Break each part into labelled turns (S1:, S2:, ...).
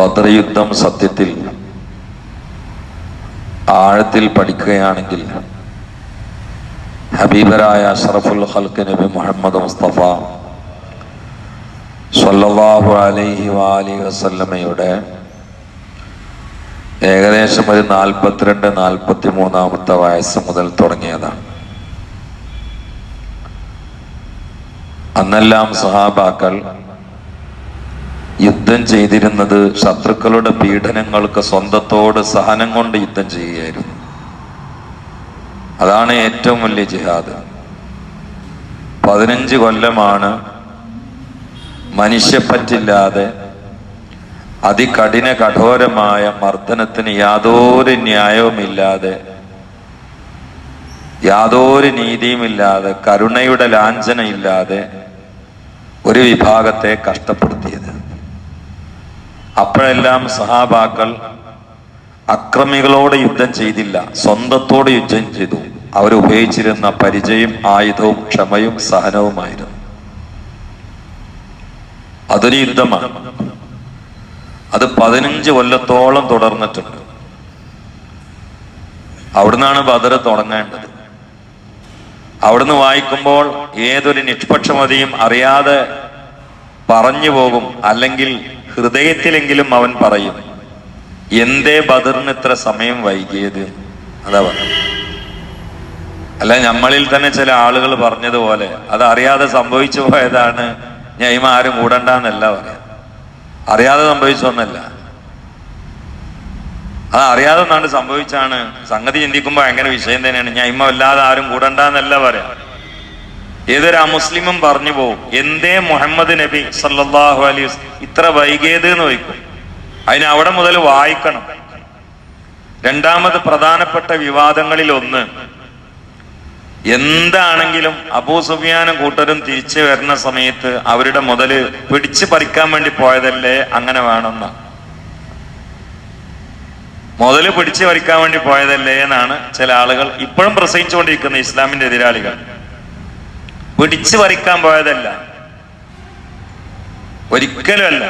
S1: ബദർ യുദ്ധം സത്യത്തിൽ ആഴത്തിൽ പഠിക്കുകയാണെങ്കിൽ ഹബീബരായ അഷറഫുൽ ഹൽക്ക് നബി മുഹമ്മദ് മുസ്തഫ സല്ലാഹു അലൈഹി വാലി വസല്ലമയുടെ ഏകദേശം ഒരു നാൽപ്പത്തിരണ്ട് നാൽപ്പത്തി മൂന്നാമത്തെ വയസ്സ് മുതൽ തുടങ്ങിയതാണ്. അന്നെല്ലാം സഹാബാക്കൾ യുദ്ധം ചെയ്തിരുന്നത് ശത്രുക്കളുടെ പീഡനങ്ങൾക്ക് സ്വന്തത്തോട് സഹനം കൊണ്ട് യുദ്ധം ചെയ്യുകയായിരുന്നു. അതാണ് ഏറ്റവും വലിയ ജിഹാദ്. പതിനഞ്ച് കൊല്ലമാണ് മനുഷ്യപ്പറ്റില്ലാതെ അതികഠിന കഠോരമായ മർദ്ദനത്തിന് യാതൊരു ന്യായവുമില്ലാതെ യാതൊരു നീതിയുമില്ലാതെ കരുണയുടെ ലാഞ്ചനയില്ലാതെ ഒരു വിഭാഗത്തെ കഷ്ടപ്പെടുത്തിയത്. അപ്പോഴെല്ലാം സഹാബാക്കൾ അക്രമികളോട് യുദ്ധം ചെയ്തില്ല സ്വന്തത്തോട് യുദ്ധം ചെയ്തു. അവരുപയോഗിച്ചിരുന്ന പരിചയം ആയുധവും ക്ഷമയും സഹനവുമായിരുന്നു. അതൊരു യുദ്ധമാണ്. അത് പതിനഞ്ച് കൊല്ലത്തോളം തുടർന്നിട്ടുണ്ട്. അവിടുന്നാണ് ബദർ തുടങ്ങേണ്ടത്. അവിടുന്ന് വായിക്കുമ്പോൾ ഏതൊരു നിഷ്പക്ഷമതിയും അറിയാതെ പറഞ്ഞു പോകും. അല്ലെങ്കിൽ ഹൃദയത്തിലെങ്കിലും അവൻ പറയും എന്തേ ബദറിന് ഇത്ര സമയം വൈകിയത്? അതാ അല്ല നമ്മളിൽ തന്നെ ചില ആളുകൾ പറഞ്ഞതുപോലെ അത് അറിയാതെ സംഭവിച്ചു പോയതാണ്. ഞാൻ ആരും കൂടണ്ടെന്നല്ല പറയാം. അറിയാതെ സംഭവിച്ചൊന്നല്ല. അത് അറിയാതെ ഒന്നാണ്ട് സംഭവിച്ചാണ് സംഗതി ചിന്തിക്കുമ്പോൾ ഭയങ്കര വിഷയം തന്നെയാണ്. ഞാൻ ഇമ്മ വല്ലാതെ ആരും കൂടണ്ടെന്നല്ല പറയാം. ഏതൊരു മുസ്ലിമും പറഞ്ഞു പോകും എന്തേ മുഹമ്മദ് നബി സല്ലാഹു വസല്ലം ഇത്ര വൈകിയത് എന്ന് വയ്ക്കും അതിന് അവിടെ മുതൽ വായിക്കണം. രണ്ടാമത് പ്രധാനപ്പെട്ട വിവാദങ്ങളിൽ ഒന്ന് എന്താണെങ്കിലും അബൂ സുഫിയാനും കൂട്ടരും തിരിച്ചു വരുന്ന സമയത്ത് അവരുടെ മുതൽ പിടിച്ചു പറിക്കാൻ വേണ്ടി പോയതല്ലേ അങ്ങനെ വേണമെന്ന. മുതൽ പിടിച്ചു പറിക്കാൻ വേണ്ടി പോയതല്ലേ എന്നാണ് ചില ആളുകൾ ഇപ്പോഴും പ്രസംഗിച്ചുകൊണ്ടിരിക്കുന്ന ഇസ്ലാമിന്റെ എതിരാളികൾ. പിടിച്ചു പറിക്കാൻ പോയതല്ല. ഒരിക്കലുമല്ല.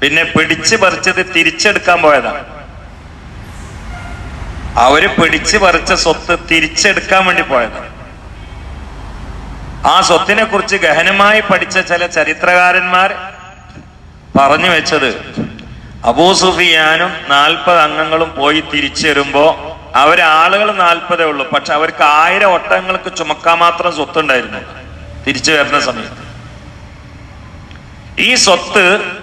S1: പിന്നെ പിടിച്ചു പറിച്ചത് തിരിച്ചെടുക്കാൻ പോയതാണ്. അവർ പിടിച്ചു പറിച്ച സ്വത്ത് തിരിച്ചെടുക്കാൻ വേണ്ടി പോയതാണ്. ആ സ്വത്തിനെ കുറിച്ച് ഗഹനമായി പഠിച്ച ചില ചരിത്രകാരന്മാർ പറഞ്ഞു വെച്ചത് അബൂ സുഫിയാനും നാൽപ്പത് അംഗങ്ങളും പോയി തിരിച്ചു വരുമ്പോ അവർ ആളുകൾ നാൽപ്പതേ ഉള്ളൂ. പക്ഷെ അവർക്ക് ആയിരം ഒട്ടകങ്ങൾക്ക് ചുമക്കാൻ മാത്രം സ്വത്തുണ്ടായിരുന്നു. തിരിച്ചു വരുന്ന സമയത്ത്. ഈ സ്വത്ത്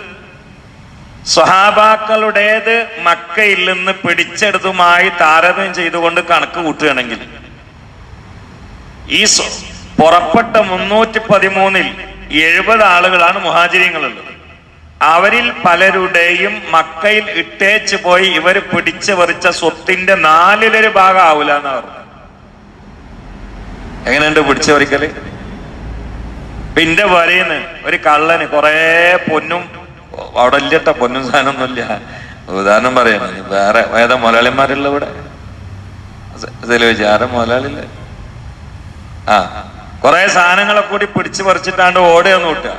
S1: സ്വഹാബാക്കളുടേത് മക്കയിൽ നിന്ന് പിടിച്ചെടുത്തുമായി താരതമ്യം ചെയ്തുകൊണ്ട് കണക്ക് കൂട്ടുകയാണെങ്കിൽ ഈ പുറപ്പെട്ട മുന്നൂറ്റി പതിമൂന്നിൽ എഴുപത് ആളുകളാണ് മുഹാചര്യങ്ങളുള്ളത് അവരിൽ പലരുടെയും മക്കയിൽ ഇട്ടേച്ച് പോയി ഇവർ പിടിച്ചു പറിച്ച സ്വത്തിന്റെ നാലിലൊരു ഭാഗം ആവൂല എന്ന് പറഞ്ഞു എങ്ങനെയുണ്ട് പിടിച്ചു പറിക്കൽ? പിന്നെ വരയിന്ന് ഒരു കള്ളന് കൊറേ പൊന്നും അവിടെ ഇല്ലട്ട പൊന്നും സാധനമൊന്നുമില്ല. ഉദാഹരണം പറയാം വേറെ ഏതാ മുതലാളിമാരുള്ള ഇവിടെ? ആരും മുതലാളില്ലേ ആ കൊറേ സാധനങ്ങളെ കൂടി പിടിച്ചു പറിച്ചിട്ടാണ്ട് ഓടുകയെന്ന് കൂട്ടുക.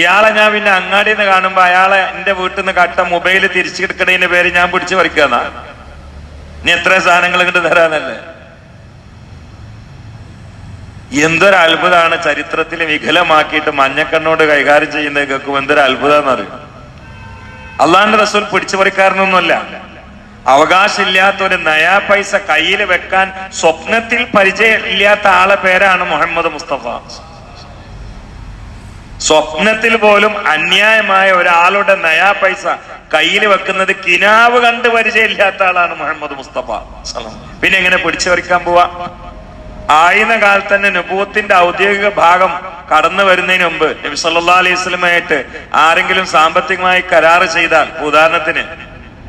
S1: ഇയാളെ ഞാൻ പിന്നെ അങ്ങാടിയിൽ നിന്ന് കാണുമ്പോ അയാളെ എന്റെ വീട്ടിൽ നിന്ന് കട്ട മൊബൈൽ തിരിച്ചെടുക്കണതിന്റെ പേര് ഞാൻ പിടിച്ചു പറിക്കാന്നാ. നീ എത്ര സാധനങ്ങൾ ഇങ്ങോട്ട് തരാനല്ലേ എന്തൊരു അത്ഭുതമാണ് ചരിത്രത്തിൽ വികലമാക്കിയിട്ട് മഞ്ഞക്കണ്ണോട് കൈകാര്യം ചെയ്യുന്നത് കേൾക്കും എന്തൊരു അത്ഭുതം അറിയും അള്ളാന്റെ റസൂൽ പിടിച്ചു പറിക്കാരനൊന്നുമല്ല. അവകാശമില്ലാത്ത ഒരു നയാ പൈസ കയ്യിൽ വെക്കാൻ സ്വപ്നത്തിൽ പരിചയമില്ലാത്ത ആളെ പേരാണ് മുഹമ്മദ് മുസ്തഫ. സ്വപ്നത്തിൽ പോലും അന്യായമായ ഒരാളുടെ നയാ പൈസ കയ്യിൽ വെക്കുന്നത് കിനാവ് കണ്ട് പരിചയമില്ലാത്ത ആളാണ് മുഹമ്മദ് മുസ്തഫ. പിന്നെ എങ്ങനെ പിടിച്ചു വരയ്ക്കാൻ പോവാ ആയുന്ന കാലത്ത് തന്നെ നുപൂത്തിന്റെ ഔദ്യോഗിക ഭാഗം കടന്നു വരുന്നതിന് മുമ്പ് നബി സല്ലാ അലൈഹി സ്വലമായിട്ട് ആരെങ്കിലും സാമ്പത്തികമായി കരാറ് ചെയ്താൽ ഉദാഹരണത്തിന്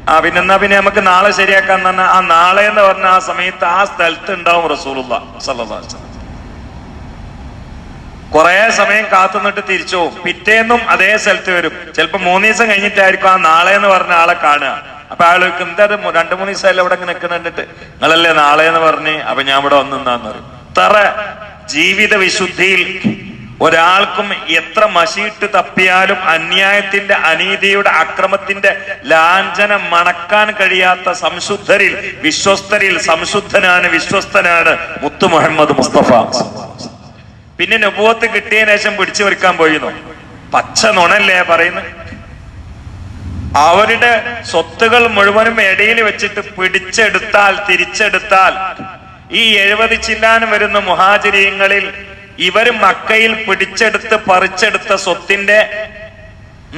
S1: ആ പിന്നെ എന്നാ പിന്നെ നമുക്ക് നാളെ ശരിയാക്കാൻ തന്നെ ആ നാളെ എന്ന് പറഞ്ഞ ആ സമയത്ത് ആ സ്ഥലത്ത് ഉണ്ടാവും റസൂലുള്ള സല്ലാ കുറെ സമയം കാത്തു നിന്നിട്ട് തിരിച്ചു പോകും പിറ്റേന്നും അതേ സ്ഥലത്ത് വരും. ചിലപ്പോ മൂന്ന് ദിവസം കഴിഞ്ഞിട്ടായിരിക്കും ആ നാളെ എന്ന് പറഞ്ഞ ആളെ കാണുക. അപ്പൊ ചോദിക്കും, എന്താ രണ്ടു മൂന്ന് ദിവസമല്ല അവിടെ ഇങ്ങനെ നിൽക്കുന്നുണ്ടിട്ട് നിങ്ങളല്ലേ നാളെ എന്ന് പറഞ്ഞ് അപ്പൊ ഞാൻ ഇവിടെ വന്നു നിന്നാന്ന് പറയും. തറ ജീവിത വിശുദ്ധിയിൽ ഒരാൾക്കും എത്ര മഷിയിട്ട് തപ്പിയാലും അന്യായത്തിന്റെ അനീതിയുടെ അക്രമത്തിന്റെ ലാഞ്ചനം മണക്കാൻ കഴിയാത്ത സംശുദ്ധരിൽ വിശ്വസ്തരിൽ സംശുദ്ധനാണ് വിശ്വസ്തനാണ് മുത്തു മുഹമ്മദ് മുസ്തഫ. പിന്നെ നബുവത്ത് കിട്ടിയ ശേഷം പിടിച്ചു വെക്കാൻ പോയിരുന്നു. പച്ച നുണല്ലേ പറയുന്നത്? അവരുടെ സ്വത്തുകൾ മുഴുവനും ഇടയിൽ വെച്ചിട്ട് പിടിച്ചെടുത്താൽ തിരിച്ചെടുത്താൽ ഈ എഴുപത് ചില്ലാനും വരുന്ന മുഹാചര്യങ്ങളിൽ ഇവർ മക്കയിൽ പിടിച്ചെടുത്ത് പറിച്ചെടുത്ത സ്വത്തിന്റെ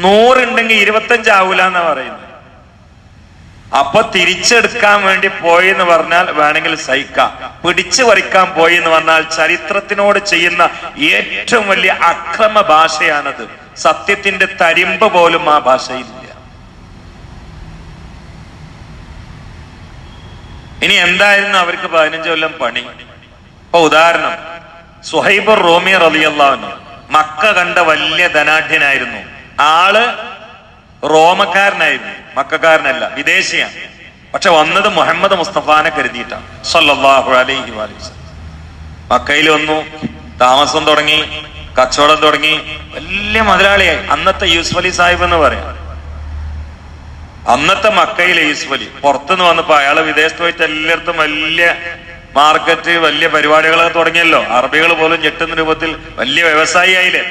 S1: നൂറുണ്ടെങ്കിൽ ഇരുപത്തഞ്ചാവൂല എന്നാ പറയുന്നത്. അപ്പൊ തിരിച്ചെടുക്കാൻ വേണ്ടി പോയി എന്ന് പറഞ്ഞാൽ വേണമെങ്കിൽ സഹിക്കാം. പിടിച്ചു പറിക്കാൻ പോയി എന്ന് പറഞ്ഞാൽ ചരിത്രത്തിനോട് ചെയ്യുന്ന ഏറ്റവും വലിയ അക്രമ ഭാഷയാണത്. സത്യത്തിന്റെ തരിമ്പ് പോലും ആ ഭാഷയില്ല ഇനി എന്തായിരുന്നു അവർക്ക് പതിനഞ്ച് കൊല്ലം പണി? ഇപ്പൊ ഉദാഹരണം. സുഹൈബർ റോമി റലിയല്ലാന്ന് മക്ക കണ്ട വലിയ ധനാഢ്യനായിരുന്നു. ആൾ റോമക്കാരനായിരുന്നു. മക്കാരനല്ല വിദേശിയാണ്. പക്ഷെ വന്നത് മുഹമ്മദ് മുസ്തഫാനെ കരുതിയിട്ടാണ് അലൈഹി മക്കയിൽ വന്നു താമസം തുടങ്ങി കച്ചവടം തുടങ്ങി വലിയ മുതലാളിയായി. അന്നത്തെ യൂസുഫ് അലി സാഹിബ് എന്ന് പറയാം. അന്നത്തെ മക്കയിലെ യൂസുഫ് അലി പുറത്തുനിന്ന് വന്നപ്പോ അയാൾ വിദേശത്ത് പോയിട്ട് എല്ലായിടത്തും വലിയ മാർക്കറ്റ് വലിയ പരിപാടികളൊക്കെ തുടങ്ങിയല്ലോ. അറബികൾ പോലും ഞെട്ടുന്ന രൂപത്തിൽ വലിയ വ്യവസായി ആയില്ലേ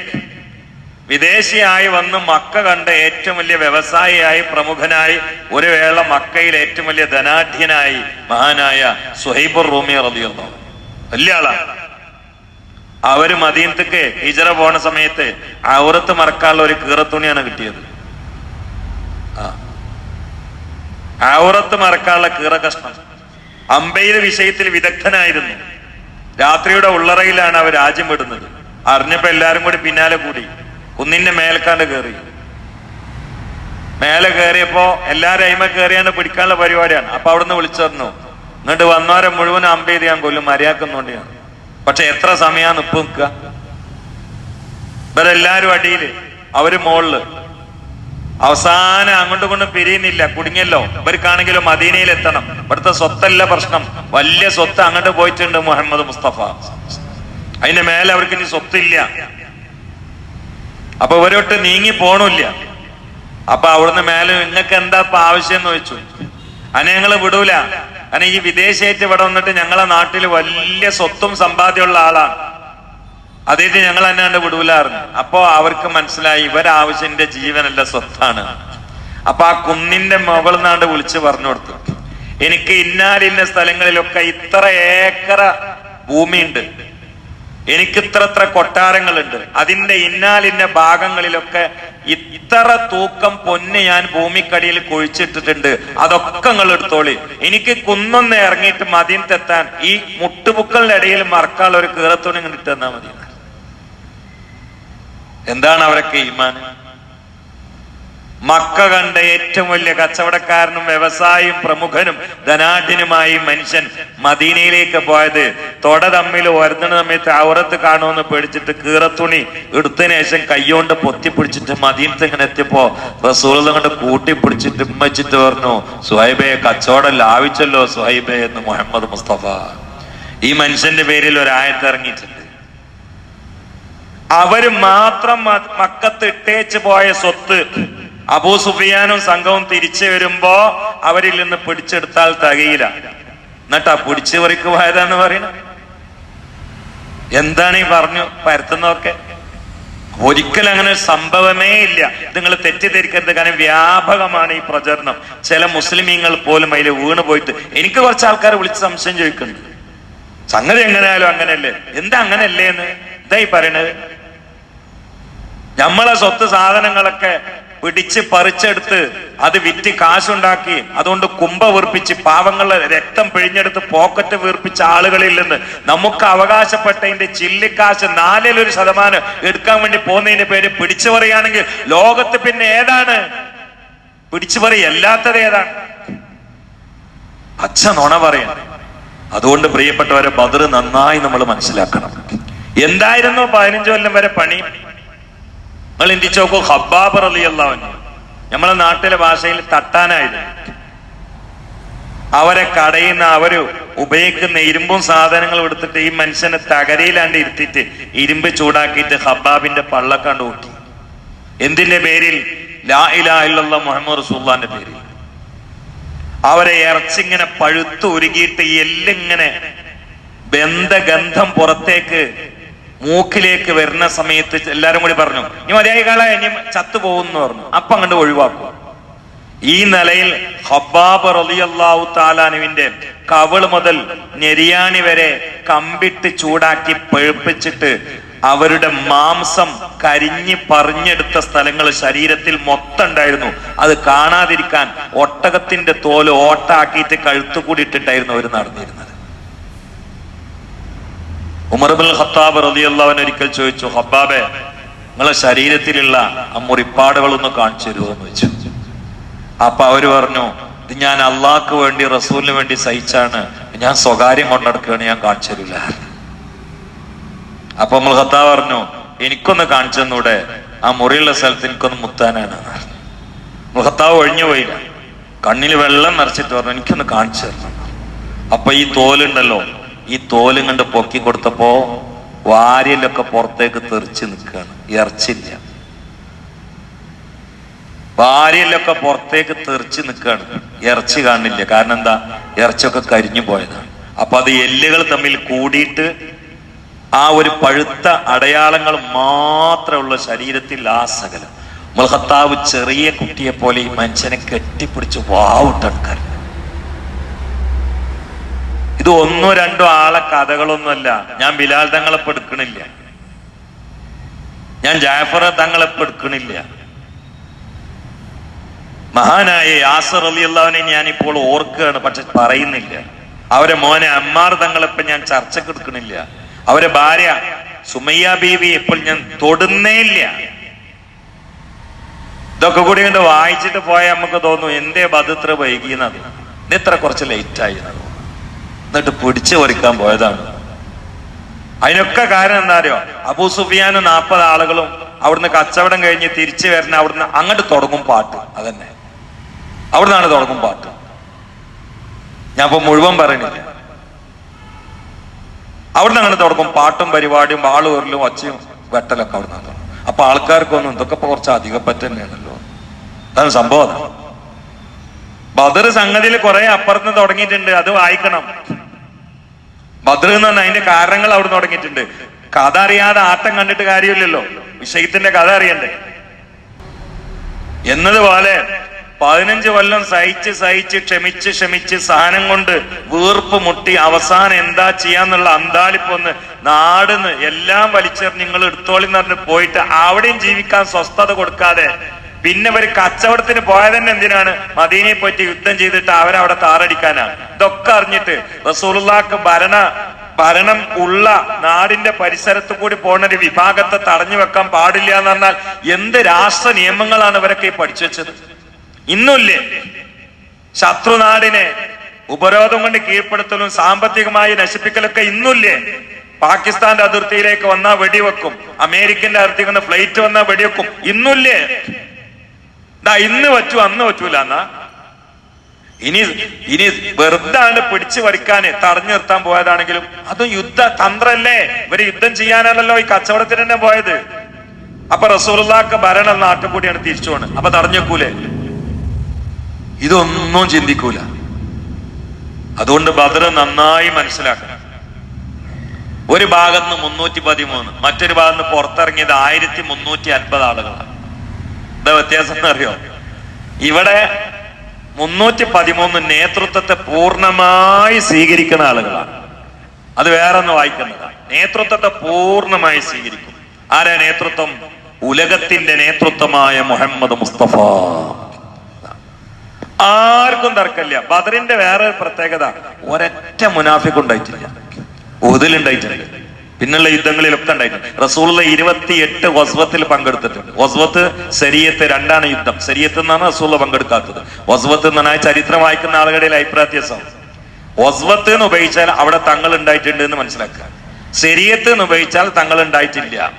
S1: വിദേശിയായി വന്ന് മക്ക കണ്ട ഏറ്റവും വലിയ വ്യവസായിയായി പ്രമുഖനായി ഒരു വേള മക്കയിൽ ഏറ്റവും വലിയ ധനാഢ്യനായി മഹാനായ സുഹൈബുർ റൂമി റളിയല്ലാഹു വലിയ ആളാണ് അവർ മദീനത്തേക്ക് ഹിജറ പോണ സമയത്ത് ഔറത്ത് മറക്കാനുള്ള ഒരു കീറത്തുണിയാണ് കിട്ടിയത്. ഔറത്ത് മറക്കാനുള്ള കീറ കഷ്ണം. അമ്പയിലെ വിഷയത്തിൽ വിദഗ്ധനായിരുന്നു. രാത്രിയുടെ ഉള്ളറയിലാണ് അവർ രാജ്യം വിടുന്നത്. അറിഞ്ഞപ്പോ എല്ലാരും കൂടി പിന്നാലെ കൂടി. കുന്നിന്റെ മേൽക്കാണ്ട് കയറി മേലെ കയറിയപ്പോ എല്ലാരും അയിമ കയറിയാണ്ട് പിടിക്കാനുള്ള പരിപാടിയാണ്. അപ്പൊ അവിടുന്ന് വിളിച്ചു എന്നിട്ട് വന്നവരെ മുഴുവൻ അമ്പെയ്ത് ഞാൻ കൊല്ലും മര്യാക്കുന്നുണ്ട് ഞാൻ. പക്ഷെ എത്ര സമയമാണ് ഇപ്പൊ നിൽക്കുക ഇവരെല്ലാരും അടിയിൽ അവർ മോളിൽ. അവസാനം അങ്ങോട്ടും കൊണ്ടും പിരിയുന്നില്ല കുടുങ്ങിയല്ലോ. ഇവർക്കാണെങ്കിലും മദീനയിൽ എത്തണം ഇവിടുത്തെ സ്വത്തല്ല പ്രശ്നം. വലിയ സ്വത്ത് അങ്ങോട്ട് പോയിട്ടുണ്ട് മുഹമ്മദ് മുസ്തഫ. അതിന്റെ മേലെ അവർക്ക് ഇനി സ്വത്തില്ല. അപ്പൊ ഇവരോട്ട് നീങ്ങി പോണില്ല. അപ്പൊ അവിടുന്ന് മേലെ നിങ്ങൾക്ക് എന്താ ഇപ്പൊ ആവശ്യം എന്ന് ചോദിച്ചു. അനെ ഞങ്ങൾ വിടൂല. അനെ ഈ വിദേശയേറ്റ് ഇവിടെ വന്നിട്ട് ഞങ്ങളെ നാട്ടിൽ വലിയ സ്വത്തും സമ്പാദ്യമുള്ള ആളാണ് അതേറ്റ് ഞങ്ങൾ എന്നെ കണ്ട് വിടൂലായിരുന്നു അപ്പോ അവർക്ക് മനസ്സിലായി ഇവരാവശ്യന്റെ ജീവനല്ല സ്വത്താണ്. അപ്പൊ ആ കുന്നിന്റെ മുകളിൽ നിന്നാണ്ട് വിളിച്ച് പറഞ്ഞു കൊടുത്തു. എനിക്ക് ഇന്നാലിന്ന സ്ഥലങ്ങളിലൊക്കെ ഇത്ര ഏക്കറ ഭൂമിയുണ്ട്. എനിക്ക് ഇത്ര ഇത്ര കൊട്ടാരങ്ങളുണ്ട്. അതിന്റെ ഇന്നാലിന്ന ഭാഗങ്ങളിലൊക്കെ ഇത്ര തൂക്കം പൊന്ന് ഞാൻ ഭൂമിക്കടിയിൽ കുഴിച്ചിട്ടിട്ടുണ്ട്. അതൊക്കെ നിങ്ങൾ എടുത്തോളി എനിക്ക് കുന്നൊന്ന് ഇറങ്ങിയിട്ട് മദീനത്തെത്താൻ ഈ മുട്ടുപുക്കളുടെ ഇടയിൽ മറക്കാനുള്ള ഒരു കീറത്തുണി ഇട്ട് തന്നാൽ മതി. എന്താണ് അവരൊക്കെ ഈമാൻ മക്ക കണ്ട ഏറ്റവും വലിയ കച്ചവടക്കാരനും വ്യവസായിയും പ്രമുഖനും ധനാഢ്യനുമായി മനുഷ്യൻ മദീനയിലേക്ക് പോയത്. തൊട തമ്മിൽ ഒരുന്ന സമയത്ത് ഔറത്ത് കാണുമെന്ന് പേടിച്ചിട്ട് കീറത്തുണി എടുത്തതിന് ശേഷം കൈകൊണ്ട് പൊത്തിപ്പിടിച്ചിട്ട് മദീനത്ത് ഇങ്ങനെ എത്തിയപ്പോ റസൂൾ കൊണ്ട് കൂട്ടിപ്പിടിച്ചിട്ട് ഉമ്മച്ചിട്ട് പറഞ്ഞു സുഹൈബയെ കച്ചവടം ലാഭിച്ചല്ലോ സുഹൈബെ എന്ന് മുഹമ്മദ് മുസ്തഫ. ഈ മനുഷ്യന്റെ പേരിൽ ഒരായത്ത് ഇറങ്ങിയിട്ടുണ്ട്. അവർ മാത്രം മക്കത്ത് ഇട്ടേച്ച് പോയ സ്വത്ത് അബൂ സുഫിയാനും സംഘവും തിരിച്ചു വരുമ്പോ അവരിൽ നിന്ന് പിടിച്ചെടുത്താൽ തകയില്ല എന്നിട്ടാ പിടിച്ചു പറിക്ക് പോയതാണ് പറയുന്നത്. എന്താണ് ഈ പറഞ്ഞു പരത്തുന്നതൊക്കെ? ഒരിക്കലും അങ്ങനെ ഒരു സംഭവമേ ഇല്ല. നിങ്ങൾ തെറ്റിദ്ധരിക്കരുത്. കാരണം വ്യാപകമാണ് ഈ പ്രചരണം. ചില മുസ്ലിമീങ്ങൾ പോലും അതിൽ വീണ് പോയിട്ട് എനിക്ക് കുറച്ച് ആൾക്കാർ വിളിച്ച് സംശയം ചോദിക്കുന്നു. സംഗതി എങ്ങനെയായാലും അങ്ങനെയല്ലേ? എന്താ അങ്ങനെയല്ലേ എന്ന്? ഈ പറയണത്. നമ്മളെ സ്വത്ത് സാധനങ്ങളൊക്കെ പിടിച്ച് പറിച്ചെടുത്ത് അത് വിറ്റ് കാശുണ്ടാക്കി. അതുകൊണ്ട് കുമ്പ വീർപ്പിച്ച് പാവങ്ങളെ രക്തം പിഴിഞ്ഞെടുത്ത് പോക്കറ്റ് വീർപ്പിച്ച ആളുകളിൽ നിന്ന് നമുക്ക് അവകാശപ്പെട്ടതിന്റെ ചില്ലിക്കാശ് നാലിലൊരു ശതമാനം എടുക്കാൻ വേണ്ടി പോകുന്നതിന്റെ പേര് പിടിച്ചു പറയുകയാണെങ്കിൽ ലോകത്ത് പിന്നെ ഏതാണ്? പിടിച്ചു പറയല്ലാത്തത് ഏതാണ്? അച്ഛ നുണ പറയാം. അതുകൊണ്ട് പ്രിയപ്പെട്ടവരെ ബദർ നന്നായി നമ്മൾ മനസ്സിലാക്കണം. എന്തായിരുന്നു പതിനഞ്ചു കൊല്ലം വരെ പണി? നിങ്ങൾ ചിന്തിച്ചു നോക്കൂ അലി അള്ളാഹുന് നമ്മളെ നാട്ടിലെ ഭാഷയിൽ തട്ടാനായിരുന്നു അവരെ കടയുന്ന അവർ ഉപയോഗിക്കുന്ന ഇരുമ്പും സാധനങ്ങളും എടുത്തിട്ട് ഈ മനുഷ്യനെ തകരയിലാണ്ട് ഇരുത്തിട്ട് ഇരുമ്പ് ചൂടാക്കിയിട്ട് ഹബ്ബാബിന്റെ പള്ളക്കാണ്ട് ഊട്ടി. എന്തിന്റെ പേരിൽ? ലാ ഇലാ മുഹമ്മദ് റസൂല്ലാന്റെ പേരിൽ. അവരെ ഇറച്ചിങ്ങനെ പഴുത്തു ഒരുക്കിയിട്ട് ഈ എല്ലിങ്ങനെ ബന്ധഗന്ധം പുറത്തേക്ക് മൂക്കിലേക്ക് വരുന്ന സമയത്ത് എല്ലാരും കൂടി പറഞ്ഞു ഇനി മതിയായി കാല ഇനി ചത്തു പോകുന്നു പറഞ്ഞു. അപ്പൊ അങ്ങോട്ട് ഒഴിവാക്കും ഈ നിലയിൽ ഹബ്ബാബ് റളിയല്ലാഹു താലാനുവിന്റെ കവിൾ മുതൽ നെരിയാണി വരെ കമ്പിട്ട് ചൂടാക്കി പഴുപ്പിച്ചിട്ട് അവരുടെ മാംസം കരിഞ്ഞ് പറഞ്ഞെടുത്ത സ്ഥലങ്ങൾ ശരീരത്തിൽ മൊത്തം ഉണ്ടായിരുന്നു. അത് കാണാതിരിക്കാൻ ഒട്ടകത്തിന്റെ തോൽ ഓട്ടാക്കിയിട്ട് കഴുത്തുകൂടി ഇട്ടിട്ടായിരുന്നു അവർ നടന്നിരുന്നത്. ഉമർബുൽ ഖത്താബ് റളിയല്ലാഹു ഒരിക്കൽ ചോദിച്ചു ഹബ്ബാബെ നിങ്ങളെ ശരീരത്തിലുള്ള ആ മുറിപ്പാടുകളൊന്ന് കാണിച്ചു തരുമോ എന്ന് വെച്ചു അപ്പൊ അവർ പറഞ്ഞു ഇത് ഞാൻ അള്ളാഹ്ക്ക് വേണ്ടി റസൂലിന് വേണ്ടി സഹിച്ചാണ്. ഞാൻ സ്വകാര്യം കൊണ്ടെടുക്കുകയാണ് ഞാൻ കാണിച്ചു തരില്ല. അപ്പൊ നമ്മൾ ഹത്താ പറഞ്ഞു എനിക്കൊന്ന് കാണിച്ചു തന്നൂടെ? ആ മുറിയുള്ള സ്ഥലത്ത് എനിക്കൊന്ന് മുത്താനാണ്. മുഖത്താവ് ഒഴിഞ്ഞു പോയില്ല. കണ്ണിൽ വെള്ളം നിറച്ചിട്ട് പറഞ്ഞു എനിക്കൊന്ന് കാണിച്ചു തരണം. അപ്പൊ ഈ തോലുണ്ടല്ലോ ഈ തോലും കണ്ട് പൊക്കി കൊടുത്തപ്പോ വാരിയലൊക്കെ പുറത്തേക്ക് തെറിച്ച് നിൽക്കുകയാണ് ഇറച്ചില്ല. വാരിയലൊക്കെ പുറത്തേക്ക് തെറിച്ച് നിൽക്കുകയാണ് ഇറച്ചി കാണില്ല. കാരണം എന്താ? ഇറച്ചിയൊക്കെ കരിഞ്ഞു പോയതാണ്. അപ്പൊ അത് എല്ലുകൾ തമ്മിൽ കൂടിയിട്ട് ആ ഒരു പഴുത്ത അടയാളങ്ങൾ മാത്രമുള്ള ശരീരത്തിൽ ആ സകലം. മുൽഹത്താവ് ചെറിയ കുട്ടിയെ പോലെ ഈ മനുഷ്യനെ കെട്ടിപ്പിടിച്ച് വാവിട്ടെടുക്കാൻ ഇത് ഒന്നോ രണ്ടോ ആളെ കഥകളൊന്നുമല്ല. ഞാൻ ബിലാൽ തങ്ങളെ ഇപ്പൊ എടുക്കണില്ല. ഞാൻ ജാഫർ തങ്ങളെ ഇപ്പൊ എടുക്കണില്ല. മഹാനായ യാസർ അലി അള്ളാവിനെ ഞാൻ ഇപ്പോൾ ഓർക്കുകയാണ് പക്ഷെ പറയുന്നില്ല. അവരെ മോനെ അമ്മാർ തങ്ങളെപ്പ് ഞാൻ ചർച്ചക്ക് എടുക്കണില്ല. അവരെ ഭാര്യ സുമയ്യ ബീവി ഇപ്പോൾ ഞാൻ തൊടുന്നേ ഇല്ല. ഇതൊക്കെ കൂടി കണ്ട് വായിച്ചിട്ട് പോയാൽ നമുക്ക് തോന്നും എന്തേ ബദത്ര വൈകിയെന്നത് ഇത്ര കുറച്ച് ലേറ്റ് ആയി എന്നത് എന്നിട്ട് പിടിച്ചു പറിക്കാൻ പോയതാണ്. അതിനൊക്കെ കാരണം എന്താ അറിയോ അബൂ സുഫിയാനും നാൽപ്പത് ആളുകളും അവിടുന്ന് കച്ചവടം കഴിഞ്ഞ് തിരിച്ചു വരുന്ന അവിടുന്ന് അങ്ങോട്ട് തുടങ്ങും പാട്ട്. അതന്നെ. അവിടുന്നാണ് തുടങ്ങും പാട്ട്. ഞാൻ ഇപ്പൊ മുഴുവൻ പറയണില്ല അവിടുന്ന് അങ്ങനെ തുടങ്ങും പാട്ടും പരിപാടിയും വാളുകറിലും ഒച്ചയും വെട്ടലൊക്കെ അവിടുന്ന് തുടങ്ങും. അപ്പൊ ആൾക്കാർക്കൊന്നും ഇതൊക്കെ ഇപ്പൊ കുറച്ച് അധികം പറ്റന്നെയാണല്ലോ അതാണ് സംഭവം. ബദർ സംഗതിയിൽ കുറെ അപ്പുറത്ത് തുടങ്ങിയിട്ടുണ്ട്. അത് വായിക്കണം. ബദർ എന്ന് പറഞ്ഞാൽ അതിന്റെ കാരണങ്ങൾ അവിടെ തുടങ്ങിയിട്ടുണ്ട്. കഥ അറിയാതെ ആട്ടം കണ്ടിട്ട് കാര്യമില്ലല്ലോ. വിഷയത്തിന്റെ കഥ അറിയണ്ടേ? എന്നതുപോലെ പതിനഞ്ച് കൊല്ലം സഹിച്ച് സഹിച്ച് ക്ഷമിച്ച് ക്ഷമിച്ച് സഹനം കൊണ്ട് വീർപ്പ് മുട്ടി അവസാനം എന്താ ചെയ്യാന്നുള്ള അന്താളിപ്പൊന്ന് നാടുന്ന് എല്ലാം വലിച്ചെറിഞ്ഞ് നിങ്ങൾ എടുത്തോളിന്ന് പറഞ്ഞ് പോയിട്ട് അവിടെയും ജീവിക്കാൻ സ്വസ്ഥത കൊടുക്കാതെ പിന്നെ ഒരു കച്ചവടത്തിന് പോയതന്നെ എന്തിനാണ്? മദീനയെ പറ്റി യുദ്ധം ചെയ്തിട്ട് അവരവിടെ താറടിക്കാനാണ്. ഇതൊക്കെ അറിഞ്ഞിട്ട് റസൂലുള്ളാക്ക് ഭരണ ഭരണം ഉള്ള നാടിന്റെ പരിസരത്ത് കൂടി പോണ ഒരു വിഭാഗത്തെ തടഞ്ഞു വെക്കാൻ പാടില്ല എന്ന് പറഞ്ഞാൽ എന്ത് രാഷ്ട്ര നിയമങ്ങളാണ് ഇവരൊക്കെ പഠിച്ചു വെച്ചത്? ഇന്നുമില്ലേ ശത്രുനാടിനെ ഉപരോധം കൊണ്ട് കീഴ്പ്പെടുത്തലും സാമ്പത്തികമായി നശിപ്പിക്കലൊക്കെ ഇന്നുമില്ലേ പാകിസ്ഥാന്റെ അതിർത്തിയിലേക്ക് വന്നാൽ വെടിവെക്കും. അമേരിക്കന്റെ അതിർത്തിയിൽ വന്ന ഫ്ലൈറ്റ് വന്നാൽ വെടിവെക്കും. ഇന്നുമില്ലേ ദാ ഇന്ന് വെച്ചു അന്ന് പറ്റൂല എന്നാ ഇനി ഇനി വെറുതാണ് പിടിച്ചു പറിക്കാന് തടഞ്ഞു നിർത്താൻ പോയതാണെങ്കിലും അതും യുദ്ധ തന്ത്രല്ലേ? ഇവർ യുദ്ധം ചെയ്യാനാണല്ലോ ഈ കച്ചവടത്തിന് തന്നെ പോയത്. അപ്പൊ റസൂലുള്ളാക്ക് ഭരണ നാട്ടിൽ കൂടിയാണ് തിരിച്ചു പോണ് അപ്പൊ തടഞ്ഞു വെക്കൂലേ ഇതൊന്നും ചിന്തിക്കൂല. അതുകൊണ്ട് ബദർ നന്നായി മനസ്സിലാക്കണം. ഒരു ഭാഗത്ത് മുന്നൂറ്റി പതിമൂന്ന് മറ്റൊരു ഭാഗത്ത് പുറത്തിറങ്ങിയത് ആയിരത്തി മുന്നൂറ്റി അൻപത് ആളുകളാണ്. എന്താ വ്യത്യാസം എന്ന് അറിയോ ഇവിടെ മുന്നൂറ്റി പതിമൂന്ന് നേതൃത്വത്തെ പൂർണമായി സ്വീകരിക്കുന്ന ആളുകളാണ്. അത് വേറെ ഒന്ന് വായിക്കുന്നതാണ് നേതൃത്വത്തെ പൂർണമായി സ്വീകരിക്കും. ആരാ നേതൃത്വം? ഉലകത്തിന്റെ നേതൃത്വമായ മുഹമ്മദ് മുസ്തഫ. ആർക്കും തർക്കമില്ല. ബദറിന്റെ വേറെ പ്രത്യേകത ഒരൊറ്റ മുനാഫിക്കുണ്ടായിട്ടില്ല ഉഹദിലുണ്ടായിട്ടുണ്ട് പിന്നുള്ള യുദ്ധങ്ങളിലൊക്കെ ഉണ്ടായിട്ടുണ്ട്. റസൂലുള്ള ഇരുപത്തിയെട്ട് വസ്വത്തിൽ പങ്കെടുത്തിട്ടുണ്ട്. വസ്വത്ത് ശരീരത്ത് രണ്ടാണ് യുദ്ധം. ശരീരത്ത് നിന്നാണ് റസൂള്ള പങ്കെടുക്കാത്തത്. വസ്വത്ത് പറഞ്ഞാൽ ചരിത്രം വായിക്കുന്ന ആളുകളുടെ അഭിപ്രായത്യാസം വസ്വത്ത് എന്ന് ഉപയോഗിച്ചാൽ അവിടെ തങ്ങൾ ഉണ്ടായിട്ടുണ്ട് എന്ന് മനസ്സിലാക്കുക. ശരീരത്ത് എന്ന് ഉപയോഗിച്ചാൽ തങ്ങൾ ഉണ്ടായിട്ടില്ല.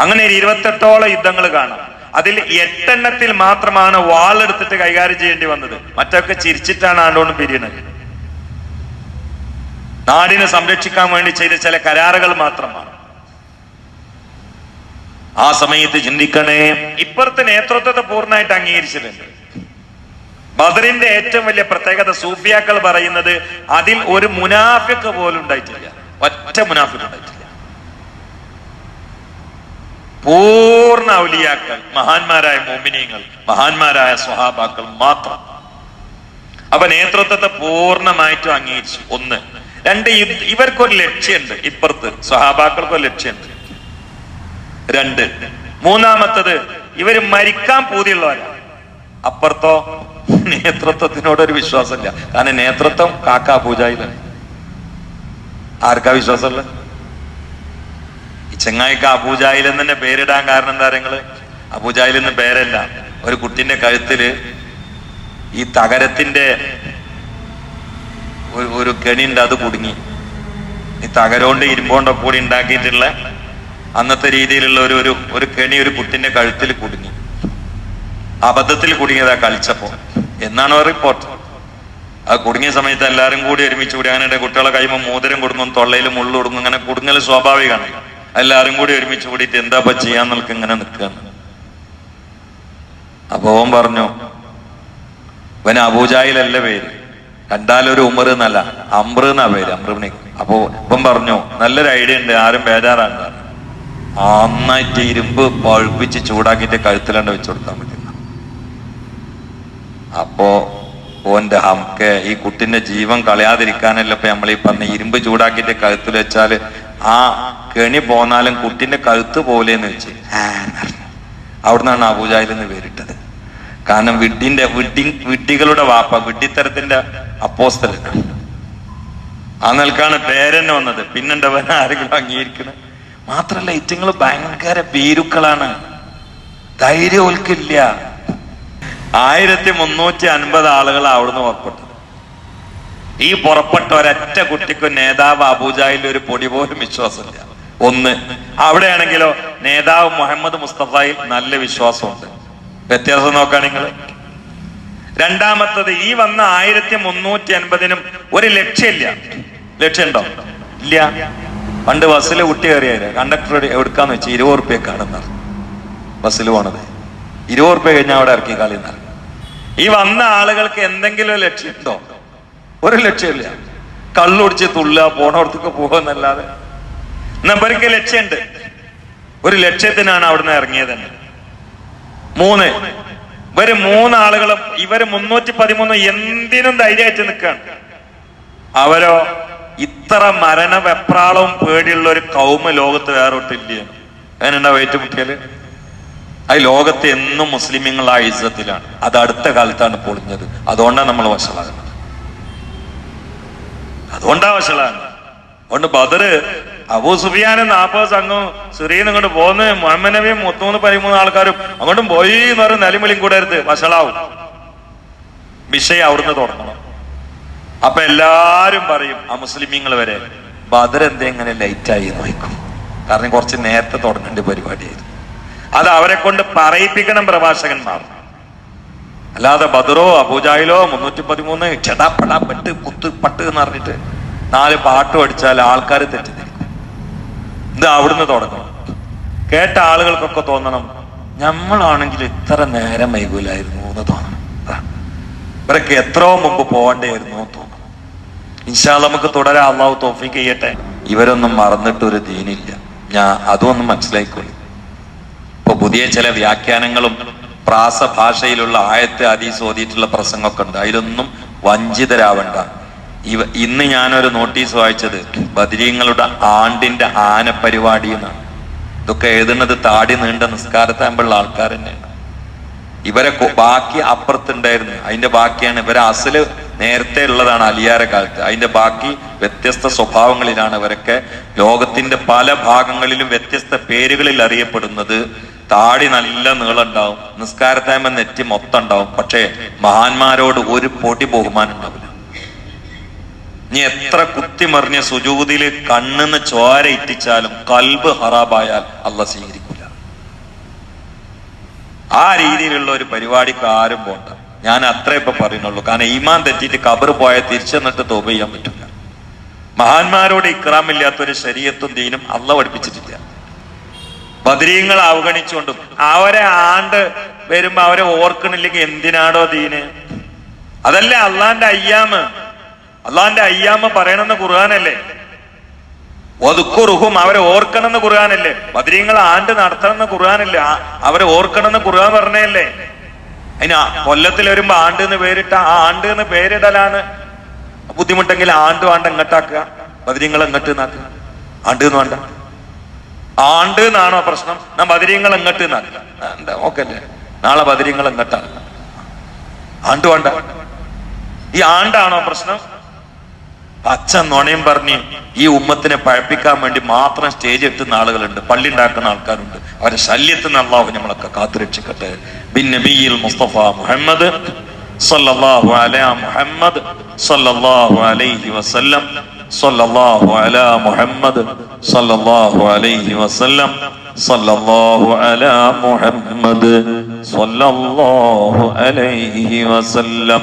S1: അങ്ങനെ ഇരുപത്തെട്ടോളം യുദ്ധങ്ങൾ കാണാം. അതിൽ എട്ടെണ്ണത്തിൽ മാത്രമാണ് വാളെടുത്തിട്ട് കൈകാര്യം ചെയ്യേണ്ടി വന്നത്. മറ്റൊക്കെ ചിരിച്ചിട്ടാണ് ആണ്ടോണ്ട് പിരിയണത്. നാടിനെ സംരക്ഷിക്കാൻ വേണ്ടി ചെയ്ത ചില കരാറുകൾ മാത്രമാണ്. ആ സമയത്ത് ചിന്തിക്കണേ ഇപ്പുറത്തെ നേതൃത്വത്തെ പൂർണമായിട്ട് അംഗീകരിച്ചിട്ടുണ്ട്. ബദറിന്റെ ഏറ്റവും വലിയ പ്രത്യേകത സൂഫിയാക്കൾ പറയുന്നത് അതിൽ ഒരു മുനാഫിക്ക് പോലും ഉണ്ടായിട്ടില്ല. ഒറ്റ മുനാഫിക്ക് ഉണ്ടായിട്ടില്ല. പൂർണ ഔലിയാക്കൾ മഹാന്മാരായ മോമിനിയങ്ങൾ മഹാന്മാരായ സ്വഹാബാക്കൾ മാത്രം. അപ്പൊ നേതൃത്വത്തെ പൂർണമായിട്ടും അംഗീകരിച്ചു. ഒന്ന് രണ്ട് യുദ്ധ ഇവർക്കൊരു ലക്ഷ്യമുണ്ട് ഇപ്പുറത്ത് സ്വഹാബാക്കൾക്കൊരു ലക്ഷ്യമുണ്ട് രണ്ട്. മൂന്നാമത്തത് ഇവർ മരിക്കാൻ പൂതിയുള്ളവരാണ് അപ്പുറത്തോ നേതൃത്വത്തിനോടൊരു വിശ്വാസമില്ല. കാരണം നേതൃത്വം കാക്കാ പൂജയിലാണ്. ആർക്കാ വിശ്വാസമുള്ള? ഈ ചെങ്ങായിക്ക് അബൂജാഹിൽ തന്നെ പേരിടാൻ കാരണം എന്താ നിങ്ങൾ? അബൂജാഹിൽ എന്ന് പേരല്ല. ഒരു കുട്ടിന്റെ കഴുത്തിൽ ഈ തകരത്തിന്റെ ഒരു ഒരു അത് കുടുങ്ങി. ഈ തകരോണ്ട് ഇരുമ്പോണ്ടോ കൂടി ഉണ്ടാക്കിയിട്ടുള്ള അന്നത്തെ രീതിയിലുള്ള ഒരു ഒരു ഒരു കെണി ഒരു കുട്ടിന്റെ കഴുത്തിൽ കുടുങ്ങി. അബദ്ധത്തിൽ കുടുങ്ങിയതാ കളിച്ചപ്പോ. എന്നാണ് റിപ്പോർട്ട് ആ കുടുങ്ങിയ സമയത്ത് എല്ലാവരും കൂടി ഒരുമിച്ച് കൂടി അങ്ങനെ കുട്ടികളെ കഴിയുമ്പോൾ മോതിരം കൊടുങ്ങും തൊള്ളയിൽ മുള്ളു കൊടുങ്ങും അങ്ങനെ കുടുങ്ങൽ സ്വാഭാവികമാണ്. എല്ലാവരും കൂടി ഒരുമിച്ച് കൂടിയിട്ട് എന്താ ചെയ്യാൻ നിൽക്കുക ഇങ്ങനെ നിൽക്കുകയാണ്. അപ്പൊ പറഞ്ഞു ഇവന് അബൂജായിലല്ല പേര്? കണ്ടാലൊരു ഉമർ എന്നല്ല അമ്ര എന്നാ പേര് അമ്രബിനെ അപ്പോ ഇപ്പം പറഞ്ഞു നല്ലൊരു ഐഡിയ ഉണ്ട് ആരും ബേജാറാണ് നന്നായിട്ട് ഇരുമ്പ് പഴുപ്പിച്ച് ചൂടാക്കിയിട്ട് കഴുത്തിലാണ്ട് വെച്ചു കൊടുത്താൽ മതി അപ്പോ ഓന്റെ ഹംക്ക് ഈ കുട്ടിന്റെ ജീവൻ കളയാതിരിക്കാനല്ല ഇപ്പൊ നമ്മൾ ഈ പറഞ്ഞ ഇരുമ്പ് ചൂടാക്കിയിട്ട് കഴുത്തിൽ വെച്ചാൽ ആ കെണി പോന്നാലും കുട്ടിന്റെ കഴുത്ത് പോലെന്ന് വെച്ച്. അവിടുന്നാണ് അബൂജാഹിൽ നിന്ന് പേരിട്ടത്. കാരണം വിഡ്ഡിന്റെ വിഡ്ഡി വിഡ്ഡികളുടെ വാപ്പ വിഡ്ഡിത്തരത്തിന്റെ അപ്പോസ്തലൻ ആ നിൽക്കാണ് പേരെന്നെ വന്നത്. പിന്നെണ്ടവൻ ആരെങ്കിലും അംഗീകരിക്കുന്നത് മാത്രല്ല ഇറ്റങ്ങൾ ഭയങ്കര ഭീരുക്കളാണ്. ധൈര്യവൽക്കില്ല ആയിരത്തി മുന്നൂറ്റി അൻപത് ആളുകൾ അവിടുന്ന് പുറപ്പെട്ടത്. ഈ പുറപ്പെട്ട ഒരൊറ്റ കുട്ടിക്കും നേതാവ് അബൂജായിൽ ഒരു പൊടി പോലും വിശ്വാസമില്ല. ഒന്ന് അവിടെയാണെങ്കിലോ നേതാവ് മുഹമ്മദ് മുസ്തഫയിൽ നല്ല വിശ്വാസമുണ്ട്. വ്യത്യാസം നോക്കുകയാണെങ്കിൽ രണ്ടാമത്തത് ഈ വന്ന ആയിരത്തി മുന്നൂറ്റി അൻപതിനും ഒരു ലക്ഷ്യമില്ല. ലക്ഷ്യമുണ്ടോ? ഇല്ല. പണ്ട് ബസ്സിൽ കുട്ടി കയറിയത് കണ്ടക്ടർ എടുക്കാന്ന് വെച്ചാൽ ഇരുപത് റുപ്യക്കാണെന്ന് പറഞ്ഞു ബസ്സിൽ പോണത്. ഇരുപത് റുപ്യ കഴിഞ്ഞാൽ അവിടെ ഇറക്കി കളി എന്നാണ് ഈ വന്ന ആളുകൾക്ക് എന്തെങ്കിലും ലക്ഷ്യമുണ്ടോ? ഒരു ലക്ഷ്യമില്ല. കള്ളുടിച്ച് തുള്ള പോണോടത്തേക്ക് പോകുന്നല്ലാതെ നമ്പർക്ക് ലക്ഷ്യമുണ്ട്. ഒരു ലക്ഷ്യത്തിനാണ് അവിടുന്ന് ഇറങ്ങിയത് മൂന്ന്. ഇവർ മൂന്നാളുകളും ഇവർ മുന്നൂറ്റി പതിമൂന്ന് എന്തിനും ധൈര്യമായിട്ട് നിൽക്കുകയാണ്. അവരോ ഇത്ര മരണ വെപ്രാളവും പേടിയുള്ള ഒരു കൗമ ലോകത്ത് വേറൊട്ടില്ല അതിനെന്താ വെയിറ്റ് ഏറ്റുമുട്ടിയാൽ അത് ലോകത്ത് എന്നും മുസ്ലിമീങ്ങൾ ആ ഇസ്സത്തിലാണ്. അത് അടുത്ത കാലത്താണ് പൊളിഞ്ഞത്. അതുകൊണ്ടാണ് നമ്മൾ വഷളാകുന്നത്. അതുകൊണ്ടാ വഷളാകുന്നത്. അതുകൊണ്ട് ബദറ് അബൂ സുഫിയാനും നാൽപ്പത് സംഘം സിറിയിൽ ഇങ്ങോട്ട് പോന്ന് മുഹമ്മദ് മുത്തൂന്ന് പതിമൂന്ന് ആൾക്കാരും അങ്ങോട്ടും പോയി എന്ന് പറഞ്ഞ് കൂടെ കൂടരുത് വഷളാവും. വിഷയം അവിടുന്ന് തുടങ്ങണം അപ്പൊ എല്ലാരും പറയും ആ മുസ്ലിമീങ്ങൾ വരെ ബദർ എന്തേ ഇങ്ങനെ ലൈറ്റായി നോക്കും കാരണം കുറച്ച് നേരത്തെ തുടങ്ങേണ്ട പരിപാടിയായിരുന്നു. അത് അവരെ കൊണ്ട് പറയിപ്പിക്കണം പ്രഭാഷകന്മാർ. അല്ലാതെ ബദറോ അബൂജായിലോ മുന്നൂറ്റി പതിമൂന്ന് ചെടാപ്പടാ പെട്ട് കുത്ത് പട്ട് എന്ന് പറഞ്ഞിട്ട് നാല് പാട്ട് അടിച്ചാൽ ആൾക്കാർ തെറ്റിദ്ധരിക്കും ഇത് അവിടുന്ന് തുടങ്ങണം കേട്ട ആളുകൾക്കൊക്കെ തോന്നണം നമ്മളാണെങ്കിൽ ഇത്ര നേരം വൈകൂലായിരുന്നു എന്ന് തോന്നണം. ഇവരൊക്കെ എത്രയോ മുമ്പ് പോകേണ്ടിയായിരുന്നു എന്ന് തോന്നണം ഇൻഷാൽ നമുക്ക് തുടരാ അള്ളാഹു തോഫിക്ക് ചെയ്യട്ടെ. ഇവരൊന്നും മറന്നിട്ടൊരു ദീനില്ല. ഞാൻ അതൊന്നും മനസ്സിലായിക്കോളി. ഇപ്പൊ പുതിയ ചില വ്യാഖ്യാനങ്ങളും പ്രാസ ഭാഷയിലുള്ള ആയത്തെ അതീസ് ഓതിയിട്ടുള്ള പ്രസംഗമൊക്കെ ഉണ്ട്. അതിലൊന്നും വഞ്ചിതരാവണ്ട. ഇവ ഇന്ന് ഞാനൊരു നോട്ടീസ് വായിച്ചത്. ബദരീങ്ങളുടെ ആണ്ടിന്റെ ആന പരിപാടി എന്നാണ് ഇതൊക്കെ എഴുതുന്നത് താടി നീണ്ട നിസ്കാരത്താകുമ്പോഴുള്ള ആൾക്കാർ തന്നെയാണ്. ഇവരെ ബാക്കി അപ്പുറത്തുണ്ടായിരുന്നു. അതിന്റെ ബാക്കിയാണ് ഇവരെ അസൽ നേരത്തെ ഉള്ളതാണ് അലിയാര കാലത്ത്. അതിന്റെ ബാക്കി വ്യത്യസ്ത സ്വഭാവങ്ങളിലാണ് ഇവരൊക്കെ ലോകത്തിന്റെ പല ഭാഗങ്ങളിലും വ്യത്യസ്ത പേരുകളിൽ അറിയപ്പെടുന്നത്. താടി നല്ല നീളം ഉണ്ടാവും നിസ്കാരത്തായ്മ നെറ്റി മൊത്തം ഉണ്ടാവും പക്ഷേ മഹാന്മാരോട് ഒരു പൊടി ബഹുമാനം ഉണ്ടാവില്ല. നീ എത്ര കുത്തിമറിഞ്ഞ സുജൂതിൽ കണ്ണെന്ന് ചോര ഇറ്റിച്ചാലും കൽബ് ഹറാബായാൽ അല്ല സ്വീകരിക്കില്ല ആ രീതിയിലുള്ള ഒരു പരിപാടിക്ക് ആരും പോണ്ട. ഞാൻ അത്ര ഇപ്പൊ പറയുന്നുള്ളൂ. കാരണം ഈമാൻ തെറ്റിയിട്ട് കബർ പോയാൽ തിരിച്ചെന്നിട്ട് തോപ ചെയ്യാൻ പറ്റില്ല മഹാന്മാരോട് ഇക്രാമില്ലാത്ത ഒരു ശരീരത്തും ദീനും അല്ല പഠിപ്പിച്ചിട്ടില്ല. ബദരീങ്ങൾ അവഗണിച്ചുകൊണ്ടും അവരെ ആണ്ട് വരുമ്പോ അവരെ ഓർക്കണില്ലെങ്കിൽ എന്തിനാണോ ദീന്? അതല്ല അള്ളാന്റെ അയ്യാമ്? അള്ളാന്റെ അയ്യാമ പറയണമെന്ന് ഖുർആാനല്ലേ? ഒതുക്കുറുഹും അവരെ ഓർക്കണമെന്ന് ഖുർആാനല്ലേ? ബദരീങ്ങൾ ആണ്ട് നടത്തണമെന്ന് ഖുർആാനല്ലേ? അവരെ ഓർക്കണമെന്ന് ഖുർആൻ പറഞ്ഞല്ലേ അതിന് കൊല്ലത്തിൽ വരുമ്പോ ആണ്ട് എന്ന് പേരിട്ട ആ ആണ്ട് എന്ന് പേരിടലാണ്. ബുദ്ധിമുട്ടെങ്കിൽ ആണ്ട് വേണ്ട എങ്ങട്ടാക്കുക ബദരീങ്ങൾ എങ്ങട്ട് നാക്കുക ആണ്ട് എന്ന് വേണ്ട. ആണ്ട് എന്നാണോ പ്രശ്നം? ഞാൻ ബദരീങ്ങൾ എങ്ങട്ട് നാക്കുക ഓക്കെ അല്ലേ നാളെ ബദരീങ്ങൾ ഇങ്ങോട്ടാ. ആണ്ട് വേണ്ട. ഈ ആണ്ടാണോ പ്രശ്നം? പച്ച നുണയും പറഞ്ഞ് ഈ ഉമ്മത്തിനെ പഴപ്പിക്കാൻ വേണ്ടി മാത്രം സ്റ്റേജ് എത്തുന്ന ആളുകളുണ്ട്. പള്ളി ഉണ്ടാക്കുന്ന ആൾക്കാരുണ്ട്. അവരെ ശല്യത്തിൽ നിന്ന് അള്ളാഹു നമ്മളൊക്കെ കാത്തുരക്ഷിക്കട്ടെ. ബിൻ നബിയിൽ മുസ്തഫ മുഹമ്മദ് സല്ലല്ലാഹു അലാ മുഹമ്മദ് സല്ലല്ലാഹു അലൈഹി വസല്ലം. സല്ലല്ലാഹു അലാ മുഹമ്മദ് സല്ലല്ലാഹു അലൈഹി വസല്ലം. സല്ലല്ലാഹു അലാ മുഹമ്മദ് സല്ലല്ലാഹു അലൈഹി വസല്ലം.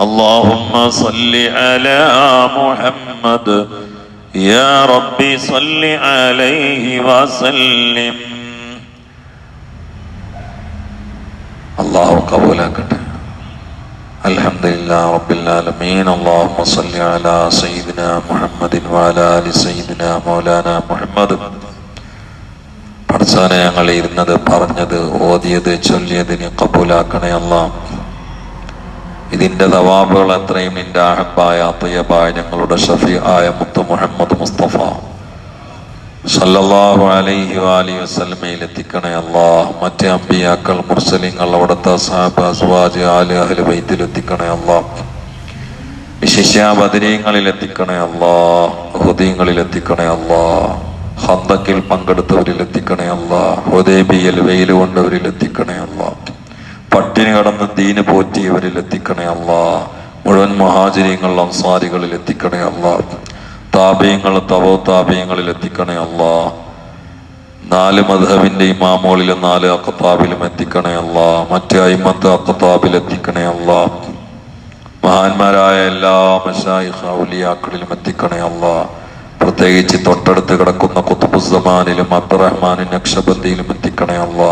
S1: اللهم صل على محمد يا ربي صل عليه وسلم الله قبولك الحمد لله رب العالمين اللهم صل على سيدنا محمد وعلى آل سيدنا مولانا محمد പഠിച്ചാനെ ഞങ്ങൾ ഇരുന്നത് പറഞ്ഞത് ഓതിയത് ചൊല്ലിയതിന് കബൂലാക്കണേ അല്ലാം ഇതിന്റെ തവാബുകൾ എത്രയും നിന്റെ അഹബായ അത്തയ്യബായ ഞങ്ങളുടെ ഷഫി ആയ മുത്തു മുഹമ്മദ് മുസ്തഫ. സല്ലല്ലാഹു അലൈഹി വാലി വസ്ലമയിൽ എത്തിക്കണേ അള്ളാഹ് മറ്റേ അമ്പിയാക്കൾ മുർസലിങ്ങൾ അവിടുത്തെ സാബ് അസ്വാജ് ആൽ അഹ്ലു വൈദ്യിൽ എത്തിക്കണേ അള്ളാഹ് വിശിഷ്യ ബദരീങ്ങളിൽ എത്തിക്കണേ അള്ളാഹ് ഹൃദയങ്ങളിൽ എത്തിക്കണേ അള്ളാഹ് ഹന്തക്കിൽ പങ്കെടുത്തവരിൽ എത്തിക്കണേ അല്ലാഹ്. ഹുദൈബിയൽ വെയിൽ കൊണ്ടവരിൽ എത്തിക്കണേ അല്ലാഹ്. പട്ടിണി കടന്ന് ദീന് പോറ്റിയവരിൽ എത്തിക്കണേ അല്ല മുഴുവൻ മഹാചര്യങ്ങൾ അംസാരികളിൽ എത്തിക്കണേ അല്ല താപയങ്ങൾ തപോ താപയങ്ങളിൽ എത്തിക്കണേ അല്ല നാല് മധവിന്റെ ഇമാമോളിലും നാല് അക്കത്താബിലും എത്തിക്കണേ അല്ല മറ്റേ അയിമത്ത് അക്കത്താബിൽ എത്തിക്കണേ അല്ല മഹാന്മാരായ എല്ലാ മഷായിഹുലിയാക്കളിലും എത്തിക്കണേ അല്ല പ്രത്യേകിച്ച് തൊട്ടടുത്ത് കിടക്കുന്ന കുത്തുബുസമാനിലും അബ്ദുറഹ്മാനും നക്ഷബന്ദിയിലും എത്തിക്കണേ അല്ലാ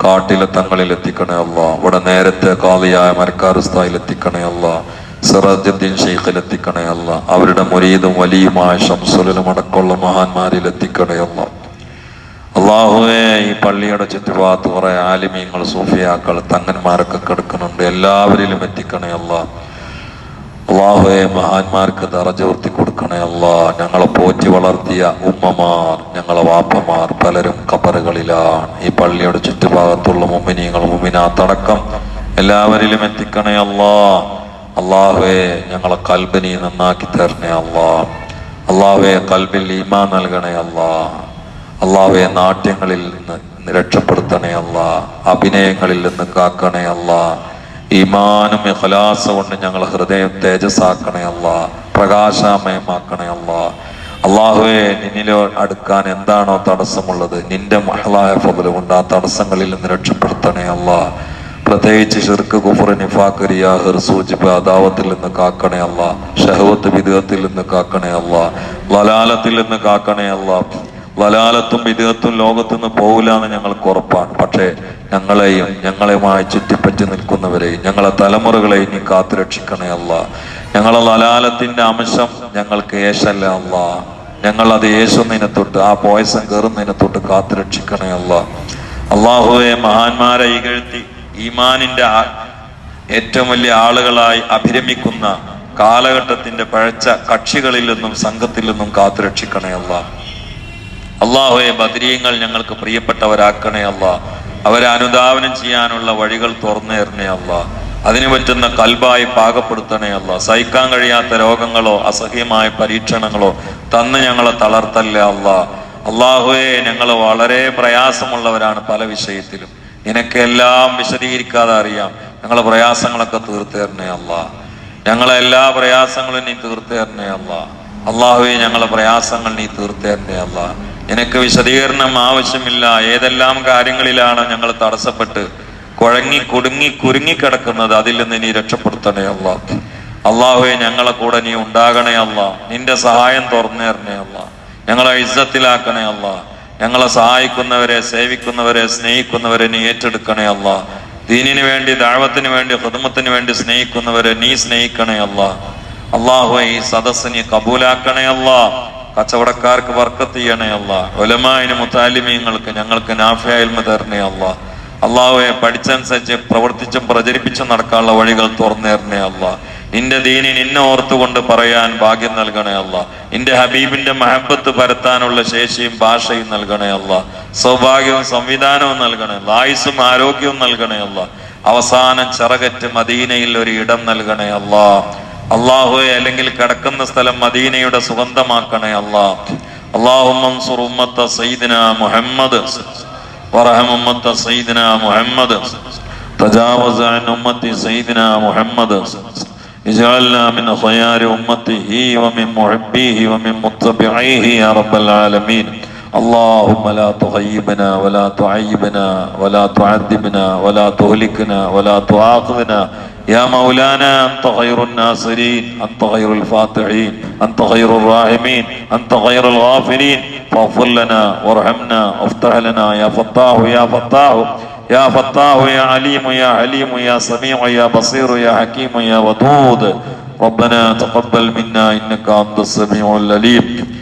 S1: കാട്ടിലെ തങ്ങളിൽ എത്തിക്കണേ അല്ല ഇവിടെ നേരത്തെ കാളിയായ മരക്കാറുസ്ഥായിൽ എത്തിക്കണേ അല്ല സിറാജുദ്ദീൻ ഷെയ്ഖിൽ എത്തിക്കണേ അല്ല അവരുടെ മുരീതും വലിയുമായ ഷംസുലിനും അടക്കമുള്ള മഹാന്മാരിൽ എത്തിക്കണേ അല്ല അള്ളാഹുവേ ഈ പള്ളിയുടെ ചുറ്റുഭാഗത്ത് കുറെ ആലിമീങ്ങൾ സൂഫിയാക്കൾ തങ്ങന്മാരൊക്കെ കിടക്കുന്നുണ്ട്. എല്ലാവരിലും എത്തിക്കണേ അല്ല അള്ളാഹുവെ മഹാന്മാർക്ക് ദറജവർത്തി കൊടുക്കണേ അള്ളാ. ഞങ്ങളെ പോറ്റി വളർത്തിയ ഉമ്മമാർ ഞങ്ങളെ വാപ്പമാർ പലരും കബറുകളിലാണ് ഈ പള്ളിയുടെ ചുറ്റുഭാഗത്തുള്ള മുമ്മിനിയങ്ങൾ മുമ്മിനാത്തടക്കം എല്ലാവരിലും എത്തിക്കണേ അള്ളാ. അള്ളാഹുവെ ഞങ്ങളെ കൽബിനി നന്നാക്കി തരണേ അള്ളാ. അള്ളാഹുവെ കൽബിൽ ഈമാ നൽകണേ അള്ളാ. അള്ളാഹുവെ നാട്യങ്ങളിൽ നിന്ന് രക്ഷപ്പെടുത്തണേ അള്ളാ. അഭിനയങ്ങളിൽ നിന്ന് കാക്കണേ അല്ല ഈമാനും ഇഖലാസ കൊണ്ട് ഞങ്ങൾ ഹൃദയം തേജസ്സാക്കണേ അല്ല പ്രകാശമയമാക്കണേ അല്ല. അള്ളാഹുവെ നിന്നിലോ അടുക്കാൻ എന്താണോ തടസ്സമുള്ളത് നിന്റെ മഹളായ ഫലമുണ്ട് ആ തടസ്സങ്ങളിൽ നിന്ന് രക്ഷപ്പെടുത്തണേ അല്ല. പ്രത്യേകിച്ച് ഷിർക്ക് കുഫർ നിഫാഖ് റിയാ ഹിർസൂജിബ് അദാവത്തിൽ നിന്ന് കാക്കണേ അല്ല. ഷഹവത്ത് വിദേഹത്തിൽ നിന്ന് കാക്കണേ അല്ല. ലലാലത്തിൽ നിന്ന് കാക്കണേ അല്ല. വലാലത്തും വിദേഹത്തും ലോകത്തു നിന്ന് പോകില്ല എന്ന് ഞങ്ങൾക്ക് ഉറപ്പാണ്. പക്ഷേ ഞങ്ങളെയും ഞങ്ങളെയുമായി ചുറ്റിപ്പറ്റി നിൽക്കുന്നവരെ ഞങ്ങളെ തലമുറകളെ നീ കാത്തുരക്ഷിക്കണേ അല്ല. ഞങ്ങളെ ലലാലത്തിന്റെ അംശം ഞങ്ങൾക്ക് യേശല്ല അല്ല. ഞങ്ങൾ അത് യേശുന്നതിനെ തൊട്ട് ആ പോയസം കയറുന്നതിനെ തൊട്ട് കാത്തുരക്ഷിക്കണേ അല്ല. അള്ളാഹുവെ മഹാന്മാരെ ഇകഴ്ത്തി ഈമാനിന്റെ ഏറ്റവും വലിയ ആളുകളായി അഭിരമിക്കുന്ന കാലഘട്ടത്തിന്റെ പഴച്ച കക്ഷികളിൽ നിന്നും സംഘത്തിൽ നിന്നും കാത്തുരക്ഷിക്കണേ അല്ല. അള്ളാഹുയെ ബദരീങ്ങൾ ഞങ്ങൾക്ക് പ്രിയപ്പെട്ടവരാക്കണേ അല്ല. അവരെ അനുധാവനം ചെയ്യാനുള്ള വഴികൾ തുറന്നു തരണേ അല്ല അതിനു പറ്റുന്ന കൽബായി പാകപ്പെടുത്തണേ അല്ല സഹിക്കാൻ കഴിയാത്ത രോഗങ്ങളോ അസഹ്യമായ പരീക്ഷണങ്ങളോ തന്ന് ഞങ്ങളെ തളർത്തല്ലേ അല്ല അള്ളാഹുവെ ഞങ്ങൾ വളരെ പ്രയാസമുള്ളവരാണ് പല വിഷയത്തിലും. നിനക്കെല്ലാം വിശദീകരിക്കാതെ അറിയാം. ഞങ്ങളെ പ്രയാസങ്ങളൊക്കെ തീർത്തു തരണേ അല്ല ഞങ്ങളെ എല്ലാ പ്രയാസങ്ങളും നീ തീർത്തു തരണേ അല്ല അള്ളാഹുവെ ഞങ്ങളെ പ്രയാസങ്ങൾ നീ തീർത്തു തരണേ അല്ല നിനക്ക് വിശദീകരണം ആവശ്യമില്ല. ഏതെല്ലാം കാര്യങ്ങളിലാണ് ഞങ്ങൾ തടസ്സപ്പെട്ട് കുഴങ്ങി കുടുങ്ങി കുരുങ്ങിക്കിടക്കുന്നത് അതിൽ നിന്ന് നീ രക്ഷപ്പെടുത്തണേ അല്ല അള്ളാഹുവെ ഞങ്ങളെ കൂടെ നീ ഉണ്ടാകണേ അല്ല നിന്റെ സഹായം തുറന്നേറണേ അല്ല ഞങ്ങളെ ഇസ്സത്തിലാക്കണേ അല്ല ഞങ്ങളെ സഹായിക്കുന്നവരെ സേവിക്കുന്നവരെ സ്നേഹിക്കുന്നവരെ നീ ഏറ്റെടുക്കണേ അല്ല ദീനിന് വേണ്ടി ദാഴത്തിന് വേണ്ടി ഹൃദമത്തിന് വേണ്ടി സ്നേഹിക്കുന്നവരെ നീ സ്നേഹിക്കണേ അല്ല അള്ളാഹു ഈ സദസ്സിനെ കബൂലാക്കണേ അല്ല കച്ചവടക്കാർക്ക് വർക്കത്ത് ചെയ്യണേ അല്ല. ഒലമായിന് മുത്താലിമീങ്ങൾക്ക് ഞങ്ങൾക്ക് നാഫിയായ്മ തരണേ അല്ല. അള്ളാഹുവെ പഠിച്ചനുസരിച്ച് പ്രവർത്തിച്ചും പ്രചരിപ്പിച്ചും നടക്കാനുള്ള വഴികൾ തുറന്നേറണേ അല്ല. നിന്റെ ദീനി നിന്നെ ഓർത്തുകൊണ്ട് പറയാൻ ഭാഗ്യം നൽകണേ അല്ല. നിന്റെ ഹബീബിന്റെ മഹബത്ത് പരത്താനുള്ള ശേഷിയും ഭാഷയും നൽകണേ അല്ല. സൗഭാഗ്യവും സംവിധാനവും നൽകണേ അല്ല ആയുസ്സും ആരോഗ്യവും നൽകണേ അല്ല. അവസാനം ചിറകറ്റ് മദീനയിൽ ഒരു ഇടം നൽകണേ അല്ല. അള്ളാഹുവെ അല്ലെങ്കിൽ കിടക്കുന്ന സ്ഥലം മദീനയുടെ സുഗന്ധമാക്കണേ അല്ലാ അള്ളാഹു മൻസുർ ഉമ്മത്ത സയ്യിദിന മുഹമ്മദ് ورحم أمة سيدنا محمد تجاوز عن أمة سيدنا محمد اجعلنا من خيار أمته ومن محبيه ومن متبعيه يا رب العالمين اللهم لا تغيبنا ولا تعيبنا ولا تعذبنا ولا تهلكنا ولا تعاقبنا. يا مولانا أنت خير الناصرين أنت خير الفاتحين أنت خير الراحمين أنت خير الغافرين فاغفر لنا وارحمنا وافتح لنا يا فتاح يا فتاح يا فتاح يا عليم يا حليم يا سميع يا بصير يا حكيم يا ودود. ربنا تقبل منا إنك أنت السميع العليم.